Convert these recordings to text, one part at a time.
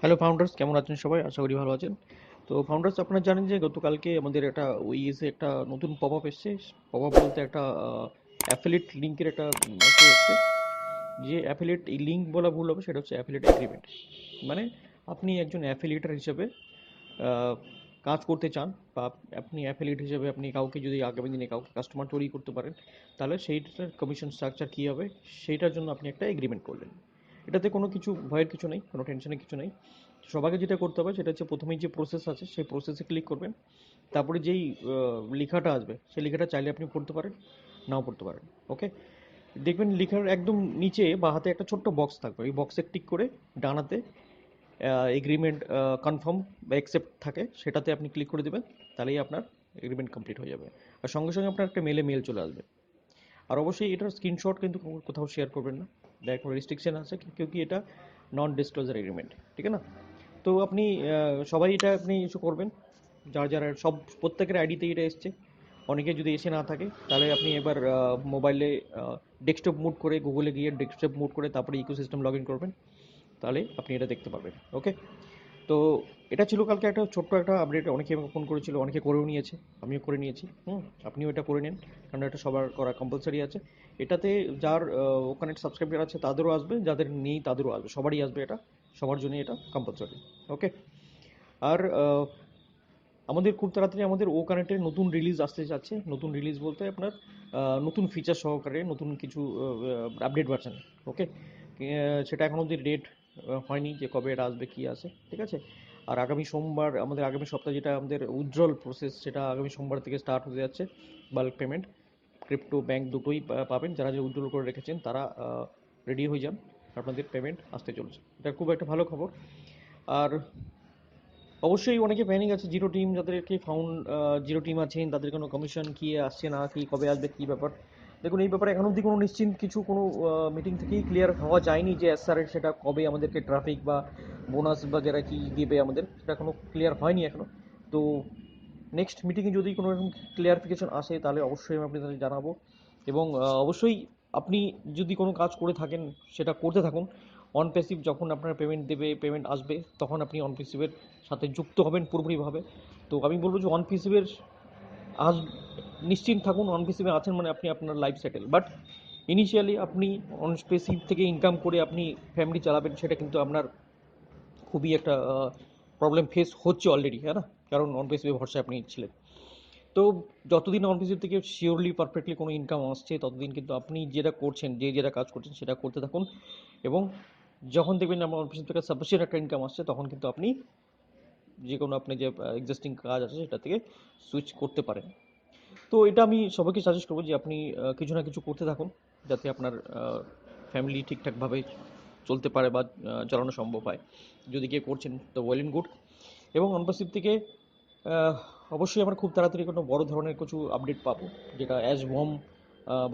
Hello founders কেমন আছেন সবাই? আশা করি ভালো আছেন। তো ফাউন্ডার্স আপনারা জানেন যে গতকালকে আমাদের একটা ওই ওইএসে একটা নতুন পপ আপ এসছে। পপ আপ বলতে একটা অ্যাফিলেট লিঙ্কের একটা মেসেজ এসছে। যে অ্যাফিলেট লিঙ্ক বলা ভুল হবে, সেটা হচ্ছে অ্যাফিলেট এগ্রিমেন্ট মানে আপনি একজন অ্যাফিলিয়েটার হিসেবে কাজ করতে চান বা আপনি অ্যাফিলিয়েট হিসেবে আপনি কাউকে যদি আগামী দিনে কাউকে কাস্টমার তৈরি করতে পারেন, তাহলে সেইটার কমিশন স্ট্রাকচার কী হবে? সেইটার জন্য আপনি একটা এগ্রিমেন্ট করলেন। এটাতে কোনো কিছু, ভয়ের কিছু নেই, কোনো টেনশনের কিছু নেই। সবাইকে যেটা করতে হবে সেটা হচ্ছে প্রথমেই যে প্রসেস আছে, সেই প্রসেসে ক্লিক করবেন। তারপরে যেই লেখাটা আসবে, সেই লেখাটা চাইলে আপনি পড়তে পারেন, নাও পড়তে পারেন ওকে দেখবেন লেখার একদম নিচে বা হাতে একটা ছোট্ট বক্স থাকবে। ওই বক্সে টিক করে ডানাতে এগ্রিমেন্ট কনফার্ম বা অ্যাকসেপ্ট থাকে, সেটাতে আপনি ক্লিক করে দেবেন, তাহলেই আপনার এগ্রিমেন্ট কমপ্লিট হয়ে যাবে। আর সঙ্গে সঙ্গে আপনার একটা মেলে মেল চলে আসবে। আর অবশ্যই এটার স্ক্রিনশট কিন্তু কোথাও শেয়ার করবেন না। দেখ কোনো রেস্ট্রিকশন আছে কি? এটা নন ডিসক্লোজার এগ্রিমেন্ট ঠিক আছে না তো আপনি সবাই এটা আপনি ইস্যু করবেন। যারা যারা সব, প্রত্যেকের আইডিতেই এটা এসছে। অনেকে যদি এসে না থাকে, তাহলে আপনি এবার মোবাইলে ডেস্কটপ মুড করে গুগলে গিয়ে ডেস্কটপ মুড করে, তারপরে ইকোসিস্টেম লগ ইন করবেন। তাহলে আপনি এটা দেখতে পাবেন ওকে তো এটা ছিল কালকে একটা ছোট্ট একটা আপডেট অনেকে আমাকে ফোন করেছিল, অনেকে করেও নিয়েছে, আমিও করে নিয়েছি, হুম, আপনিও এটা করে নিন, কারণ এটা সবার করা কম্পালসারি আছে। এটাতে যার ওখানে সাবস্ক্রাইবার আছে, তাদেরও আসবে, যাদের নেই তাদেরও আসবে, সবারই আসবে এটা, সবার জন্য এটা কম্পালসারি ওকে আর আমাদের খুব তাড়াতাড়ি আমাদের ও কানেক্টের নতুন রিলিজ আসতে যাচ্ছে, নতুন রিলিজ বলতে আপনার নতুন ফিচার সহকারে নতুন কিছু আপডেট ভার্সন ওকে সেটা এখন অবধি ডেট হয়নি যে কবে এটা আসবে, কি আসে ঠিক আছে? আর আগামী সোমবার, আমাদের আগামী সপ্তাহে যেটা আমাদের উজ্জ্বল প্রসেস সেটা আগামী সোমবার থেকে স্টার্ট হতে যাচ্ছে বাল্ক পেমেন্ট ক্রিপ্টো ব্যাংক দুটোই পাবেন। যারা যে উজ্জ্বল করে রেখেছেন, তারা রেডি হয়ে যান। আপনাদের পেমেন্ট আসতে চলছে। এটা খুব একটা ভালো খবর। আর অবশ্যই অনেকে প্যানিক আছে জিরো টিম যাদেরকে ফাউন্ড জিরো টিম আছেন, তাদের কোনো কমিশন কি আসছে না কি, কবে আসবে, কি ব্যাপার? দেখুন, এই ব্যাপারে এখন অবধি কোনো নিশ্চিন্ত কিছু, কোনো মিটিং থেকেই ক্লিয়ার হওয়া যায়নি যে এস স্যারের সেটা কবে আমাদেরকে ট্রাফিক বা বোনাস বা যারা কি দেবে আমাদের, সেটা এখনও ক্লিয়ার হয়নি এখনও তো নেক্সট মিটিংয়ে যদি কোনো রকম ক্লিয়ারিফিকেশন আসে, তাহলে অবশ্যই আমি আপনাদের জানাব। এবং অবশ্যই আপনি যদি কোনো কাজ করে থাকেন, সেটা করতে থাকুন। অন পেসিভ যখন আপনার পেমেন্ট দেবে পেমেন্ট আসবে, তখন আপনি অন পেসিভের সাথে যুক্ত হবেন পুরোপুরিভাবে। তো আমি বলব যে অন পেসিভের আজ নিশ্চিন্ত থাকুন অন আছেন মানে আপনি আপনার লাইফ সেটেল বাট ইনিশিয়ালি আপনি অন থেকে ইনকাম করে আপনি ফ্যামিলি চালাবেন, সেটা কিন্তু আপনার খুবই একটা প্রবলেম ফেস হচ্ছে অলরেডি হ্যাঁ না? কারণ নন পেসিভে ভরসায় আপনি ছিলেন। তো যতদিন পেসিভ থেকে শিওরলি পারফেক্টলি কোনো ইনকাম আসছে, ততদিন কিন্তু আপনি যেটা করছেন, যে যেটা কাজ করছেন, সেটা করতে থাকুন। এবং যখন দেখবেন আমার পেসিভ থেকে সাফিসিয়েন্ট একটা ইনকাম আসছে, তখন কিন্তু আপনি যে কোনো আপনি যে এক্সিস্টিং কাজ আছে, সেটা থেকে সুইচ করতে পারেন। তো এটা আমি সবাইকে সাজেস্ট করব যে আপনি কিছু না কিছু করতে থাকুন, যাতে আপনার ফ্যামিলি ঠিকঠাকভাবে চলতে পারে বা চালানো সম্ভব হয়। যদি কেউ করছেন, তো ওয়েল ইন গুড এবং অনপাসিভ থেকে অবশ্যই আমরা খুব তাড়াতাড়ি কোনো বড় ধরনের কিছু আপডেট পাবো, যেটা অ্যাজ বোম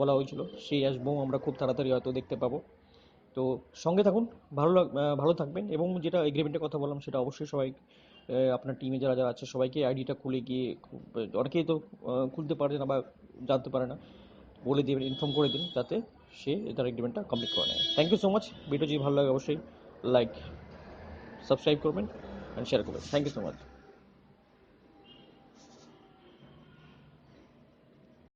বলা হয়েছিল। সেই অ্যাজ বোম আমরা খুব তাড়াতাড়ি হয়তো দেখতে পাবো। তো সঙ্গে থাকুন, ভালো ভালো থাকবেন এবং যেটা এগ্রিমেন্টের কথা বললাম সেটা অবশ্যই সবাই আপনার টিমে যারা যারা আছে সবাইকে আইডিটা খুলে গিয়ে অনেকেই তো খুলতে পারে না বা জানতে পারে না, বলে দেবেন ইনফর্ম করে দিন যাতে সে তার এগ্রিমেন্টটা কমপ্লিট করে নেয়। Thank you so much video যদি ভালো লাগে অবশ্যই লাইক সাবস্ক্রাইব করবেন অ্যান্ড শেয়ার করবেন। Thank you so much